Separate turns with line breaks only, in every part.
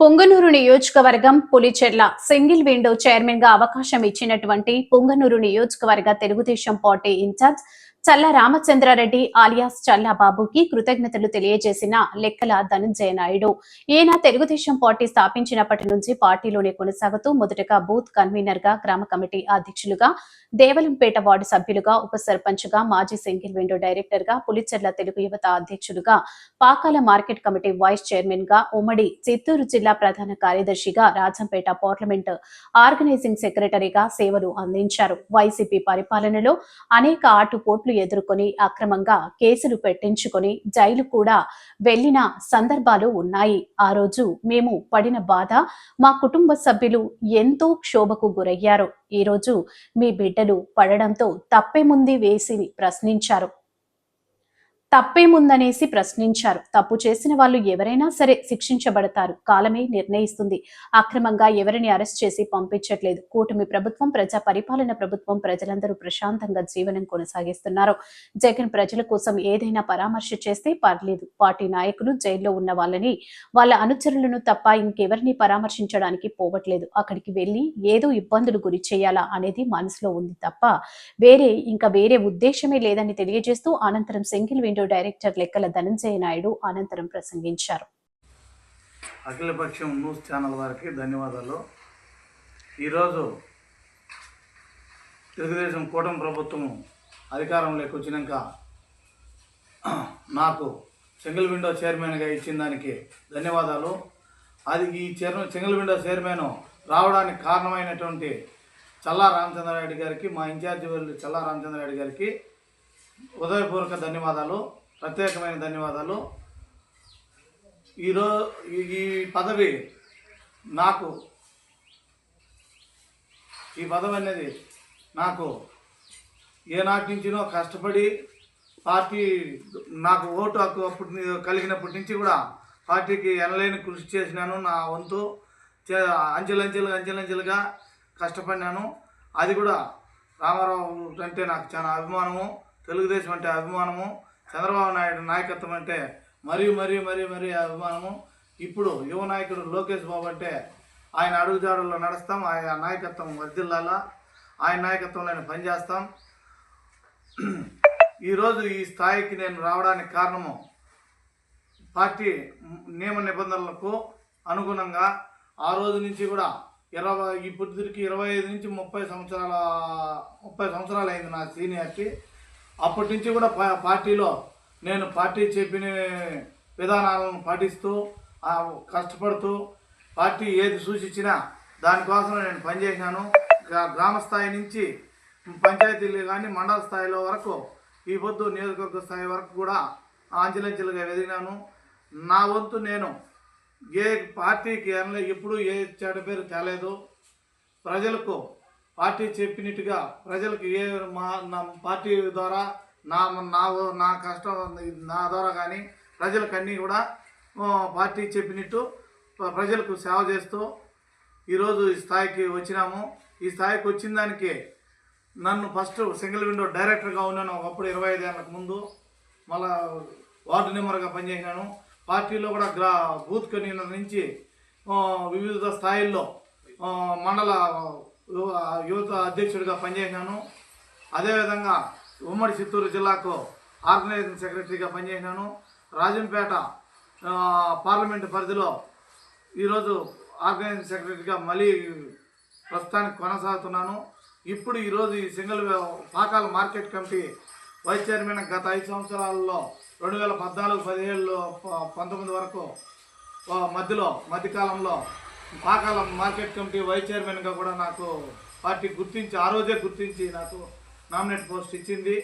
పొంగనూరు నియోజకవర్గం Pulicherla single window చైర్మన్గా అవకాశం ఇచ్చినటువంటి పొంగనూరు నియోజకవర్గ తెలుగుదేశం పార్టీ ఇన్ఛార్జ్ చల్ల రామచంద్రారెడ్డి ఆలియాస్ చల్లాబాబుకి కృతజ్ఞతలు తెలియజేసిన లెక్కల ధనంజయ నాయుడు. ఈయన తెలుగుదేశం పార్టీ స్థాపించినప్పటి నుంచి పార్టీలోనే కొనసాగుతూ మొదటగా బూత్ కన్వీనర్గా గ్రామ కమిటీ అధ్యక్షులుగా దేవలంపేట వార్డు సభ్యులుగా ఉప సర్పంచ్గా మాజీ సింగిల్ విండో డైరెక్టర్గా పులిచెర్ల తెలుగు యువత అధ్యక్షులుగా పాకాల మార్కెట్ కమిటీ వైస్ చైర్మన్గా ఉమ్మడి చిత్తూరు జిల్లా ప్రధాన కార్యదర్శిగా రాజంపేట పార్లమెంట్ ఆర్గనైజింగ్ సెక్రటరీగా సేవలు అందించారు. వైసీపీ పరిపాలనలో అనేక ఆటుపోట్లు ఎదుర్కొని అక్రమంగా కేసులు పెట్టించుకొని జైలు కూడా వెళ్ళిన సందర్భాలు ఉన్నాయి. ఆ రోజు మేము పడిన బాధ మా కుటుంబ సభ్యులు ఎంతో క్షోభకు గురయ్యారు. ఈ రోజు మీ బిడ్డలు పడడంతో తప్పేముంది వేసి ప్రశ్నించారు. తప్పేముందనేసి ప్రశ్నించారు. తప్పు చేసిన వాళ్ళు ఎవరైనా సరే శిక్షించబడతారు. కాలమే నిర్ణయిస్తుంది. అక్రమంగా ఎవరిని అరెస్ట్ చేసి పంపించట్లేదు. కూటమి ప్రభుత్వం ప్రజా పరిపాలన ప్రభుత్వం ప్రజలందరూ ప్రశాంతంగా జీవనం కొనసాగిస్తున్నారు. జగన్ ప్రజల కోసం ఏదైనా పరామర్శ చేస్తే పర్లేదు. పార్టీ నాయకులు జైల్లో ఉన్న వాళ్ళని వాళ్ళ అనుచరులను తప్ప ఇంకెవరిని పరామర్శించడానికి పోవట్లేదు. అక్కడికి వెళ్ళి ఏదో ఇబ్బందులు గురి చేయాలా అనేది మనసులో ఉంది తప్ప వేరే ఇంకా వేరే ఉద్దేశమే లేదని తెలియజేస్తూ అనంతరం సింగిల్ విండో డైరెక్టర్ లెక్కల ధనంజయ నాయుడు అనంతరం ప్రసంగించారు.
అఖిలపక్షం న్యూస్ ఛానల్ వారికి ధన్యవాదాలు. ఈరోజు తెలుగుదేశం కూటమి ప్రభుత్వం అధికారంలోకి వచ్చినాక నాకు సింగిల్ విండో చైర్మన్గా ఇచ్చిన దానికి ధన్యవాదాలు. అది ఈ చైర్మన్ సింగిల్ విండో చైర్మన్ రావడానికి కారణమైనటువంటి చల్లా రామచంద్రారెడ్డి గారికి మా ఇన్ఛార్జి వాళ్ళు చల్లా రామచంద్రారెడ్డి గారికి హృదయపూర్వక ధన్యవాదాలు ప్రత్యేకమైన ధన్యవాదాలు. ఈరో ఈ ఈ పదవి నాకు ఈ పదవి అనేది నాకు ఏనాటి నుంచినో కష్టపడి పార్టీ నాకు ఓటు హక్కు అప్పటి కలిగినప్పటి నుంచి కూడా పార్టీకి ఎనలేని కృషి చేసినాను. నా వంతు చే- అంచెలంచెలుగా అంచెలంచెలుగా కష్టపడినాను. అది కూడా రామారావు అంటే నాకు చాలా అభిమానము. తెలుగుదేశం అంటే అభిమానము చంద్రబాబు నాయుడు నాయకత్వం అంటే మరీ మరీ మరీ మరీ అభిమానము. ఇప్పుడు యువ నాయకుడు లోకేష్ బాబు అంటే ఆయన అడుగుజాడల్లో నడుస్తాం ఆయన నాయకత్వం వర్దిల్లాలా ఆయన నాయకత్వంలో నేను పనిచేస్తాం ఈరోజు ఈ స్థాయికి నేను రావడానికి కారణము పార్టీ నియమ నిబంధనలకు అనుగుణంగా ఆ రోజు నుంచి కూడా ఇరవై ఇప్పటికి ఇరవై ఐదు నుంచి ముప్పై సంవత్సరాల ముప్పై సంవత్సరాలు అయింది నా సీనియర్కి అప్పటి నుంచి కూడా పార్టీలో నేను పార్టీ చెప్పిన విధానాలను పాటిస్తూ కష్టపడుతూ పార్టీ ఏది సూచించినా దానికోసం నేను పనిచేసినాను గ్రా- గ్రామ స్థాయి నుంచి పంచాయతీలు కానీ మండల స్థాయిలో వరకు ఈ పొద్దు నియోజకవర్గ స్థాయి వరకు కూడా అంచెలంచెలుగా ఎదిగినాను నా వంతు నేను ఏ పార్టీకి అనలే ఎప్పుడు ఏ చెడ్డ పేరు తేలేదు. ప్రజలకు పార్టీ చెప్పినట్టుగా ప్రజలకు ఏ మా నా పార్టీ ద్వారా నా నా నా కష్టం నా ద్వారా కానీ ప్రజలకు అన్నీ కూడా పార్టీ చెప్పినట్టు ప్రజలకు సేవ చేస్తూ ఈరోజు ఈ స్థాయికి వచ్చినాము. ఈ స్థాయికి వచ్చిన దానికి నన్ను ఫస్ట్ సింగిల్ విండో డైరెక్టర్గా ఉన్నాను. ఒకప్పుడు ఇరవై ఐదు ఏళ్ళకు ముందు మళ్ళా వార్డు మెంబర్గా పనిచేసినాను పార్టీలో కూడా గ్రా బూత్ కన్వీనర్ నుంచి వివిధ స్థాయిల్లో మండల యువత అధ్యక్షుడిగా పనిచేసినాను. అదేవిధంగా ఉమ్మడి చిత్తూరు జిల్లాకు ఆర్గనైజింగ్ సెక్రటరీగా పనిచేసినాను. రాజంపేట పార్లమెంటు పరిధిలో ఈరోజు ఆర్గనైజింగ్ సెక్రటరీగా మళ్ళీ ప్రస్తుతానికి కొనసాగుతున్నాను. ఇప్పుడు ఈరోజు ఈ single Pakala market committee vice chairman గత ఐదు సంవత్సరాలలో రెండు వేల పద్నాలుగు పదిహేడులో ప- పంతొమ్మిది వరకు మధ్యలో మధ్యకాలంలో పాకాల మార్కెట్ కమిటీ వైస్ చైర్మన్గా కూడా నాకు పార్టీ గుర్తించి ఆ రోజే గుర్తించి నాకు నామినేట్ పోస్ట్ ఇచ్చింది.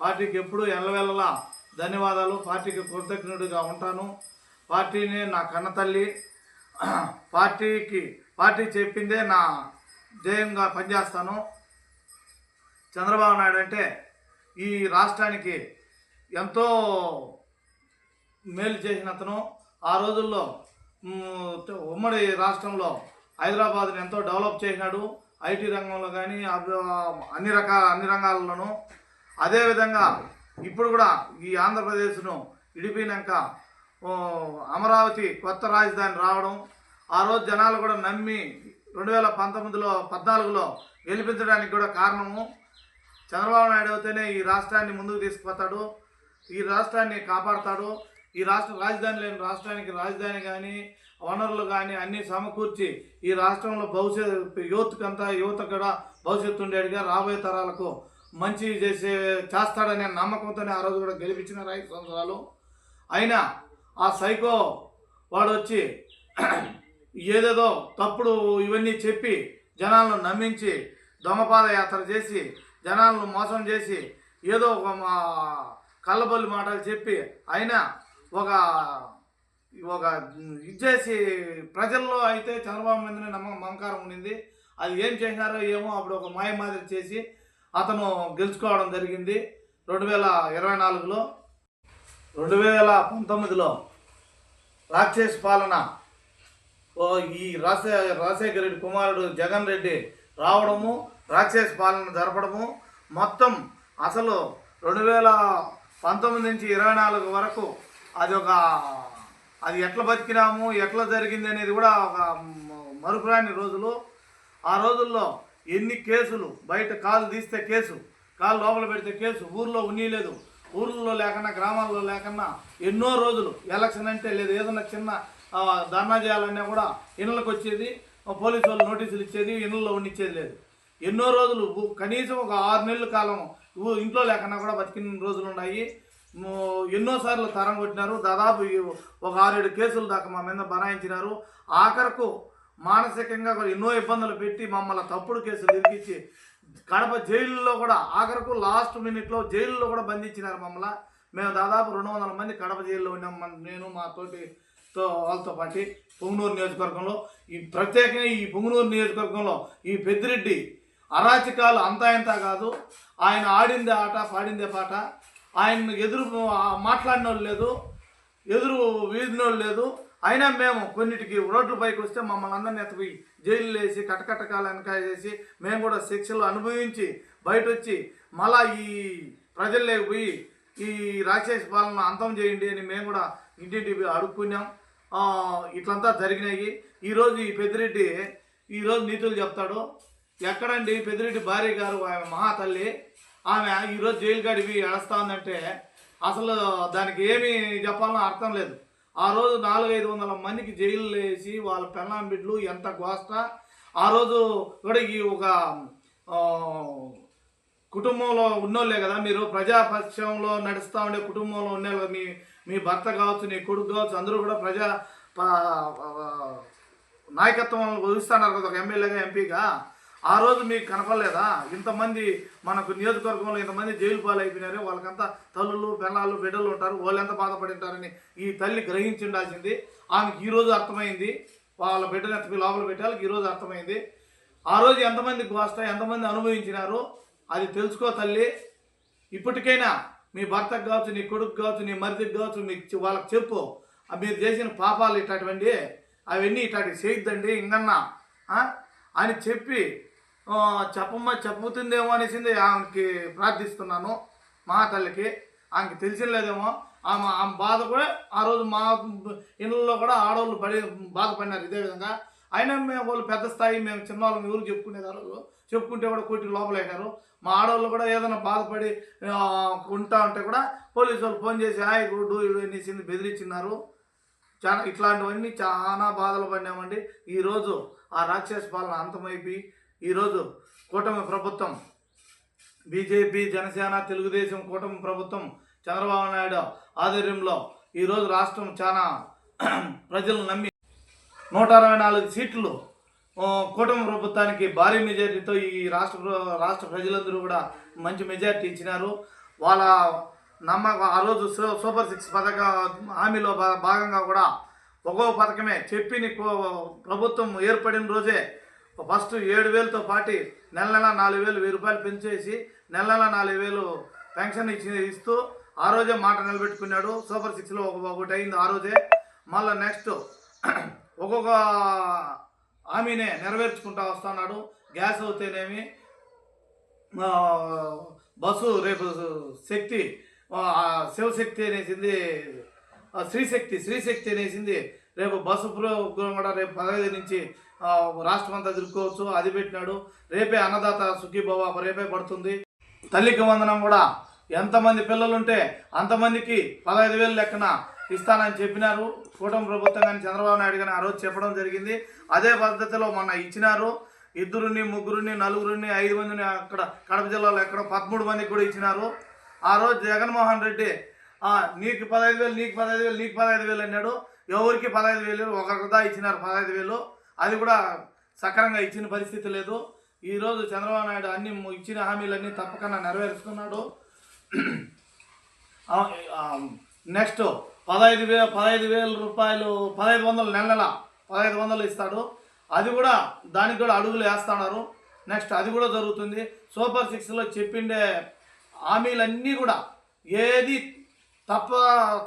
పార్టీకి ఎప్పుడూ ఎల్లవెల్లలా ధన్యవాదాలు. పార్టీకి కృతజ్ఞుడిగా ఉంటాను. పార్టీని నా కన్న తల్లి పార్టీకి పార్టీ చెప్పిందే నా ధ్యేయంగా పనిచేస్తాను. చంద్రబాబు నాయుడు అంటే ఈ రాష్ట్రానికి ఎంతో మేలు చేసిన అతను ఆ రోజుల్లో ఉమ్మడి రాష్ట్రంలో హైదరాబాద్ని ఎంతో డెవలప్ చేసినాడు ఐటీ రంగంలో కానీ అన్ని రకాల అన్ని రంగాల్లోనూ. అదేవిధంగా ఇప్పుడు కూడా ఈ ఆంధ్రప్రదేశ్ను విడిపోయినాక అమరావతి కొత్త రాజధాని రావడం ఆ రోజు జనాలు కూడా నమ్మి రెండు వేల పంతొమ్మిదిలో పద్నాలుగులో గెలిపించడానికి కూడా కారణము చంద్రబాబు నాయుడు అయితేనే ఈ రాష్ట్రాన్ని ముందుకు తీసుకుపోతాడు. ఈ రాష్ట్రాన్ని కాపాడతాడు. ఈ రాష్ట్ర రాజధాని లేని రాష్ట్రానికి రాజధాని కానీ వనరులు కానీ అన్నీ సమకూర్చి ఈ రాష్ట్రంలో భవిష్యత్ యువతకంతా యువత కూడా భవిష్యత్తు ఉండేట్టుగా రాబోయే తరాలకు మంచి చేసే చేస్తాడనే నమ్మకంతోనే ఆ రోజు కూడా గెలిపించినారు ఐదు సంవత్సరాలు. అయినా ఆ సైకో వాడు వచ్చి ఏదేదో తప్పుడు ఇవన్నీ చెప్పి జనాలను నమ్మించి దొంగపాద యాత్ర చేసి జనాలను మోసం చేసి ఏదో ఒక మా కళ్ళబొల్లి మాటలు చెప్పి అయినా ఒక ఒక ఇచ్చేసి ప్రజల్లో అయితే చంద్రబాబు మీదనే నమ్మ మమకారం ఉండింది. అది ఏం చేసినారో ఏమో అప్పుడు ఒక మాయ మాదిరి చేసి అతను గెలుచుకోవడం జరిగింది. రెండు వేల ఇరవై నాలుగులో రెండు వేల పంతొమ్మిదిలో రాక్షస్ పాలన. ఓ ఈ రాజశే రాజశేఖర రెడ్డి కుమారుడు జగన్ రెడ్డి రావడము రాక్షస్ పాలన జరపడము మొత్తం అసలు రెండు వేల పంతొమ్మిది నుంచి ఇరవై నాలుగు వరకు అది ఒక అది ఎట్లా బతికినాము ఎట్లా జరిగింది అనేది కూడా ఒక మరుపురాని రోజులు. ఆ రోజుల్లో ఎన్ని కేసులు బయట కాలు తీస్తే కేసు కాలు లోపల పెడితే కేసు ఊర్లో ఉండలేదు ఊర్లలో లేకన్నా గ్రామాల్లో లేకన్నా ఎన్నో రోజులు ఎలక్షన్ అంటే లేదు ఏదన్నా చిన్న ధర్నా చేయాలన్నా కూడా ఇళ్ళకి వచ్చేది పోలీసు వాళ్ళు నోటీసులు ఇచ్చేది ఇళ్ళలో ఉండిచ్చేది లేదు. ఎన్నో రోజులు కనీసం ఒక ఆరు నెలల కాలం ఇంట్లో లేకన్నా కూడా బతికిన రోజులు ఉన్నాయి. ఎన్నోసార్లు తరం కొట్టినారు. దాదాపు ఒక ఆరేడు కేసులు దాకా మా మీద బనాయించినారు. ఆఖరకు మానసికంగా కూడా ఎన్నో ఇబ్బందులు పెట్టి మమ్మల్ని తప్పుడు కేసులు ఇరికిచ్చి కడప జైలులో కూడా ఆఖరకు లాస్ట్ మినిట్లో జైలులో కూడా బంధించినారు మమ్మల్ని. మేము దాదాపు రెండు వందల మంది కడప జైల్లో ఉన్నాం నేను మా తోటి తో వాళ్ళతో పాటు పొంగునూరు నియోజకవర్గంలో. ఈ ప్రత్యేకంగా ఈ పొంగునూరు నియోజకవర్గంలో ఈ పెద్దిరెడ్డి అరాచకాలు అంతా ఇంత కాదు. ఆయన ఆడిందే ఆట పాడిందే పాట. ఆయన ఎదురు మాట్లాడిన వాళ్ళు లేదు ఎదురు వీధిన వాళ్ళు లేదు. అయినా మేము కొన్నిటికి రోడ్ల పైకి వస్తే మమ్మల్ని అందరినీ ఎత్తపోయి జైలు వేసి కటకటకాలు వెనకాయ చేసి మేము కూడా శిక్షలు అనుభవించి బయట వచ్చి మళ్ళా ఈ ప్రజల్లోకి పోయి ఈ రాక్షస పాలన అంతం చేయండి అని మేము కూడా ఇంటింటి అడుక్కున్నాం. ఇట్లంతా జరిగినాయి. ఈరోజు ఈ పెద్దిరెడ్డి ఈరోజు నీతులు చెప్తాడు. ఎక్కడండి పెద్దిరెడ్డి భార్య గారు ఆమె మహాతల్లి? ఆమె ఈరోజు జైలు గడిపి ఏడుస్తా ఉందంటే అసలు దానికి ఏమి చెప్పాలనో అర్థం లేదు. ఆ రోజు నాలుగైదు వందల మందికి జైలు వేసి వాళ్ళ పెళ్ళాం బిడ్డలు ఎంత గోష్ట ఆ రోజు కూడా ఈ ఒక కుటుంబంలో ఉన్నోళ్ళే కదా మీరు. ప్రజాపక్షంలో నడుస్తూ ఉండే కుటుంబంలో ఉండే మీ మీ భర్త కావచ్చు నీ కొడుకు కావచ్చు అందరూ కూడా ప్రజా నాయకత్వం వహిస్తున్నారు కదా ఒక ఎమ్మెల్యేగా ఎంపీగా. ఆ రోజు మీకు కనపడలేదా? ఇంతమంది మనకు నియోజకవర్గంలో ఇంతమంది జైలు పాలు అయిపోయినారు వాళ్ళకంతా తల్లులు పిల్లలు బిడ్డలు ఉంటారు. వాళ్ళు ఎంత బాధపడి ఉంటారని ఈ తల్లి గ్రహించి ఉండాల్సింది ఆమెకి ఈరోజు అర్థమైంది. వాళ్ళ బిడ్డను ఎత్తుకు లోపల పెట్టాలి. ఈరోజు అర్థమైంది. ఆ రోజు ఎంతమందికి వస్తాయి ఎంతమంది అనుభవించినారు అది తెలుసుకో తల్లి. ఇప్పటికైనా మీ భర్తకు కావచ్చు నీ కొడుకు కావచ్చు నీ మరిదికి కావచ్చు మీకు వాళ్ళకి చెప్పు. మీరు చేసిన పాపాలు ఇట్లాంటివండి. అవన్నీ ఇట్లాంటివి చేయొద్దండి. ఇంకన్నా అని చెప్పి చెప్పమ్మ చెప్పుతుందేమో అనేసింది ఆమెకి ప్రార్థిస్తున్నాను మా తల్లికి. ఆమెకి తెలిసిలేదేమో ఆమె ఆమె బాధ కూడా ఆ రోజు మా ఇళ్ళల్లో కూడా ఆడవాళ్ళు పడి బాధపడినారు ఇదే విధంగా. అయినా మేము వాళ్ళు పెద్ద స్థాయి మేము చిన్నవాళ్ళం ఎవరు చెప్పుకునేది ఆ రోజు. చెప్పుకుంటే కూడా కొట్టి లోపలైనారు మా ఆడవాళ్ళు కూడా ఏదైనా బాధపడి ఉంటా ఉంటే కూడా పోలీసు వాళ్ళు ఫోన్ చేసి హాయ్ గుడ్డు ఇడు అనేసింది బెదిరించినారు. చాలా ఇట్లాంటివన్నీ చాలా బాధలు పడినామండి. ఈరోజు ఆ రాక్షస పాలన అంతమైపోయి ఈరోజు కూటమి ప్రభుత్వం బీజేపీ జనసేన తెలుగుదేశం కూటమి ప్రభుత్వం చంద్రబాబు నాయుడు ఆధ్వర్యంలో ఈరోజు రాష్ట్రం చాలా ప్రజలు నమ్మి నూట అరవై నాలుగు సీట్లు కూటమి ప్రభుత్వానికి భారీ మెజార్టీతో ఈ రాష్ట్ర రాష్ట్ర ప్రజలందరూ కూడా మంచి మెజార్టీ ఇచ్చినారు. వాళ్ళ నమ్మకం ఆ రోజు సూపర్ సిక్స్ పథక హామీలో భాగంగా కూడా ఒక్కో పథకమే చెప్పిన కో- ప్రభుత్వం ఏర్పడిన రోజే ఫస్ట్ ఏడు వేలతో పాటి నెల నెల నాలుగు వేలు వెయ్యి రూపాయలు పెంచేసి నెల నెల నాలుగు వేలు పెన్షన్ ఇచ్చి ఇస్తూ ఆ రోజే మాట నిలబెట్టుకున్నాడు. సూపర్ సిక్స్లో ఒక ఒకటి అయింది ఆ రోజే. మళ్ళీ నెక్స్ట్ ఒక్కొక్క హామీనే నెరవేర్చుకుంటా వస్తున్నాడు. గ్యాస్ అవుతేనేమి బస్సు రేపు శక్తి శివశక్తి అనేసింది శ్రీశక్తి శ్రీశక్తి అనేసింది రేపు బస్సు ప్రోగ్రాం కూడా రేపు పదహైదు నుంచి రాష్ట్రం అంతా తిరుక్కోవచ్చు అది పెట్టినాడు. రేపే అన్నదాత సుఖీభవ రేపే పడుతుంది. తల్లికి వందనం కూడా. ఎంతమంది పిల్లలుంటే అంతమందికి పదహైదు వేలు లెక్కన ఇస్తానని చెప్పినారు. కూటమి ప్రభుత్వం కానీ చంద్రబాబు నాయుడు కానీ ఆ రోజు చెప్పడం జరిగింది. అదే పద్ధతిలో మొన్న ఇచ్చినారు. ఇద్దరుని ముగ్గురుని నలుగురిని ఐదు మందిని అక్కడ కడప జిల్లాలో ఎక్కడ పదమూడు మందికి కూడా ఇచ్చినారు. ఆ రోజు జగన్మోహన్ రెడ్డి నీకు పదహైదు వేలు నీకు పదహైదు వేలు నీకు పదహైదు వేలు అన్నాడు. ఎవరికి పదహైదు వేలు ఒకరికి దా ఇచ్చినారు పదహైదు వేలు. అది కూడా సక్రంగా ఇచ్చిన పరిస్థితి లేదు. ఈరోజు చంద్రబాబు నాయుడు అన్ని ఇచ్చిన హామీలన్నీ తప్పకుండా నెరవేరుస్తున్నాడు. నెక్స్ట్ పదహైదు వే పదహైదు వేల రూపాయలు పదహైదు వందలు నెల నెల పదహైదు వందలు ఇస్తాడు. అది కూడా దానికి కూడా అడుగులు వేస్తున్నారు. నెక్స్ట్ అది కూడా జరుగుతుంది. సూపర్ సిక్స్లో చెప్పిండే హామీలన్నీ కూడా ఏది తప్ప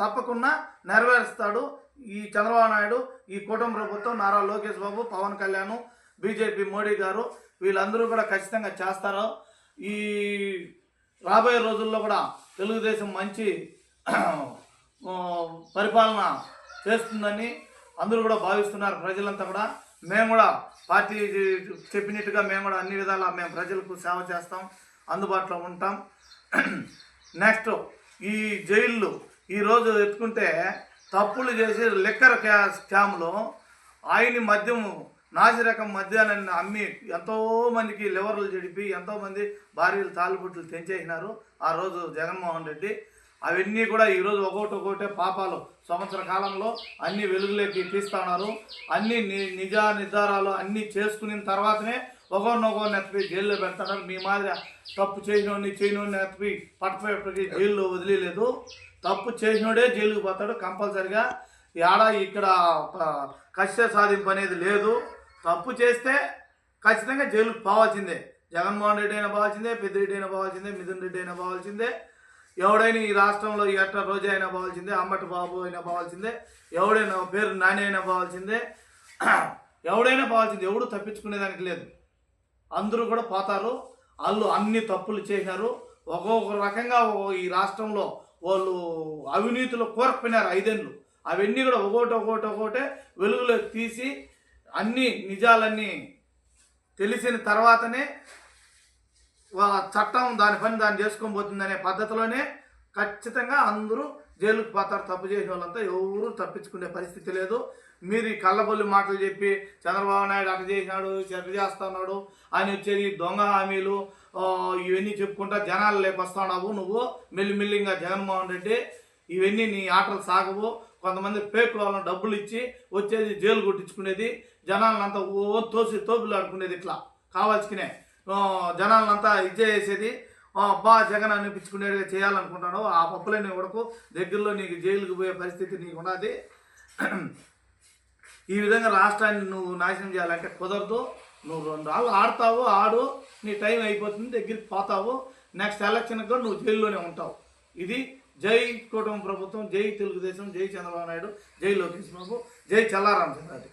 తప్పకుండా నెరవేరుస్తాడు. ఈ చంద్రబాబు నాయుడు ఈ కూటమి ప్రభుత్వం నారా లోకేష్ బాబు పవన్ కళ్యాణ్ బీజేపీ మోడీ గారు వీళ్ళందరూ కూడా ఖచ్చితంగా చేస్తారు. ఈ రాబోయే రోజుల్లో కూడా తెలుగుదేశం మంచి పరిపాలన చేస్తుందని అందరూ కూడా భావిస్తున్నారు ప్రజలంతా కూడా. మేము కూడా పార్టీ చెప్పినట్టుగా మేము కూడా అన్ని విధాలా మేము ప్రజలకు సేవ చేస్తాం అందుబాటులో ఉంటాం. నెక్స్ట్ ఈ జైళ్ళు ఈరోజు ఎత్తుకుంటే తప్పులు చేసి లిక్కర్ క్యా స్కామ్లో ఆయన మద్యం నాసిరకం మద్యాన్ని అమ్మి ఎంతో మందికి లివర్లు చెడిపి ఎంతోమంది భార్యలు తాలిబుట్లు తెంచేసినారు ఆ రోజు జగన్మోహన్ రెడ్డి. అవన్నీ కూడా ఈరోజు ఒక్కొక్కటి ఒక్కొక్కటే పాపాలు. సంవత్సర కాలంలో అన్ని వెలుగులోకి తీస్తున్నారు. అన్ని ని- నిజ నిర్ధారాలు అన్నీ చేసుకున్న తర్వాతనే ఒకరినొకరు ఎత్తిపోయి జైల్లో పెడతారు మీ మాదిరి తప్పు చేసినోడిని చేయనోడిని ఎత్తిపోయి పట్టుపోయేప్పటికీ జైల్లో వదిలేదు తప్పు చేసినోడే జైలుకి పోతాడు కంపల్సరిగా. ఆడ ఇక్కడ ఒక కష్ట సాధింపు అనేది లేదు. తప్పు చేస్తే ఖచ్చితంగా జైలుకి పోవాల్సిందే. జగన్మోహన్ రెడ్డి అయినా పోవాల్సిందే పెద్దిరెడ్డి అయినా పోవాల్సిందే మిథున్ రెడ్డి అయినా పోవాల్సిందే. ఎవడైనా ఈ రాష్ట్రంలో ఎట్ట అట్ట రోజా అయినా పోవాల్సిందే అమ్మటి బాబు అయినా పోవాల్సిందే ఎవడైనా పేరు నాని అయినా పోవాల్సిందే. ఎవడైనా పోవాల్సిందే ఎవడు తప్పించుకునేదానికి లేదు. అందరూ కూడా పోతారు. వాళ్ళు అన్ని తప్పులు చేశారు. ఒక్కొక్క రకంగా ఈ రాష్ట్రంలో వాళ్ళు అవినీతిలో కోరకపోయినారు ఐదేళ్ళు. అవన్నీ కూడా ఒకటి ఒకటి ఒకటే వెలుగులోకి తీసి అన్ని నిజాలన్నీ తెలిసిన తర్వాతనే చట్టం దాని పని దాన్ని చేసుకొని పోతుందనే పద్ధతిలోనే ఖచ్చితంగా అందరూ జైలుకు పోతారు తప్పు చేసిన వాళ్ళంతా ఎవరు తప్పించుకునే పరిస్థితి లేదు. మీరు ఈ కళ్ళబొల్లి మాటలు చెప్పి చంద్రబాబు నాయుడు అట చేసినాడు చెట్ట చేస్తున్నాడు అని వచ్చేది దొంగ హామీలు ఇవన్నీ చెప్పుకుంటా జనాలు లేపొస్తున్నావు నువ్వు. మెల్లిమెల్లిగా జగన్మోహన్ రెడ్డి ఇవన్నీ నీ ఆటలు సాగవు. కొంతమంది పేక్ వాళ్ళని డబ్బులు ఇచ్చి వచ్చేది జైలు కొట్టించుకునేది జనాలంతా ఓ తోసి తోపులు ఆడుకునేది ఇట్లా. కావాల్సుకునే ఆ, జనాలంతా ఇచ్చేసేది అబ్బా జగన్ అనిపించుకునేట్టుగా చేయాలనుకుంటాను ఆ పప్పులన్నీ కొడుకు దగ్గరలో నీకు జైలుకి పోయే పరిస్థితి నీకు ఉన్నది. ఈ విధంగా రాష్ట్రాన్ని నువ్వు నాశనం చేయాలంటే కుదరదు. నువ్వు రెండు రాళ్ళు ఆడతావు ఆడు. నీ టైం అయిపోతుంది దగ్గరికి పోతావు. నెక్స్ట్ ఎలక్షన్కి కూడా నువ్వు జైల్లోనే ఉంటావు. ఇది జై కూటమి ప్రభుత్వం జై తెలుగుదేశం జై చంద్రబాబు నాయుడు జై లోకేష్ బాబు జై చల్లారామచంద్రారెడ్డి